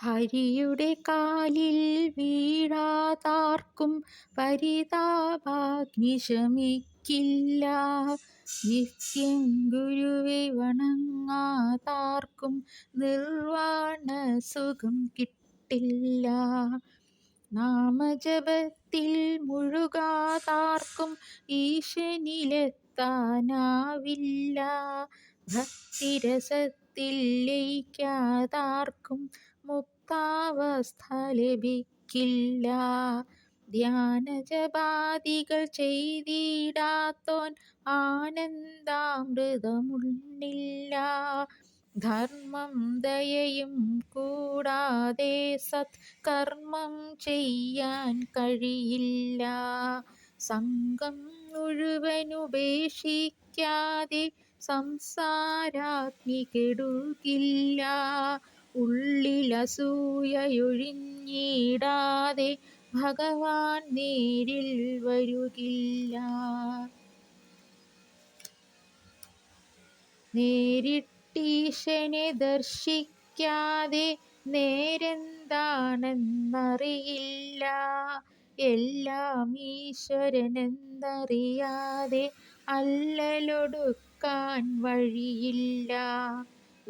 ഹരിയുടെ കാലിൽ വീഴാതാർക്കും പരിതാപാഗ്നി ശമിക്കില്ല നിത്യം ഗുരുവെ വണങ്ങാതാർക്കും നിർവാണ സുഖം കിട്ടില്ല. നാമജപത്തിൽ മുഴുകാതാർക്കും ഈശനിലെത്താനാവില്ല ഭക്തിരസത്തിൽ ലയിക്കാതാർക്കും മുക്താവസ്ഥ ലഭിക്കില്ല ധ്യാനജപാദികൾ ചെയ്തിടാത്തോൻ ആനന്ദാമൃതമുള്ളില്ല. ധർമ്മം ദയയും കൂടാതെ സത് കർമ്മം ചെയ്യാൻ കഴിയില്ല. സംഘം മുഴുവനുപേക്ഷിക്കാതെ സംസാരാഗ്നി കെടുകില്ല ഉള്ളിലസൂയയൊഴിഞ്ഞിടാതെ ഭഗവാൻ നേരിൽ വരുകില്ല. നേരിട്ടീശനെ ദർശിക്കാതെ നേരെന്താണെന്നറിയില്ല. എല്ലാം ഈശ്വരനെന്നറിയാതെ അല്ലലൊടുക്കാൻ വഴിയില്ല.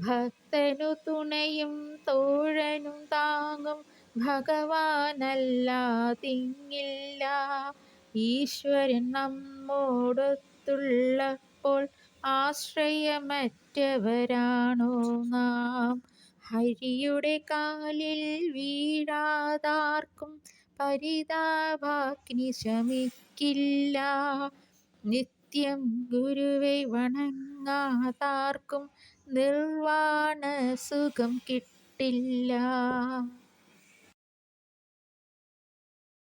ഭക്തനു തുണയും തോഴനും താങ്ങും ഭഗവാനല്ലാതിങ്ങില്ല ഈശ്വരൻ നമ്മോടൊത്തുള്ളപ്പോൾ ആശ്രയമറ്റവരാണോ നാം? ഹരിയുടെ കാലിൽ വീഴാതാർക്കും പരിതാപാഗ്നി ശമിക്കില്ല. നിത്യം ഗുരുവെ വണങ്ങാതാർക്കും നിർവാണ സുഖം കിട്ടില്ല.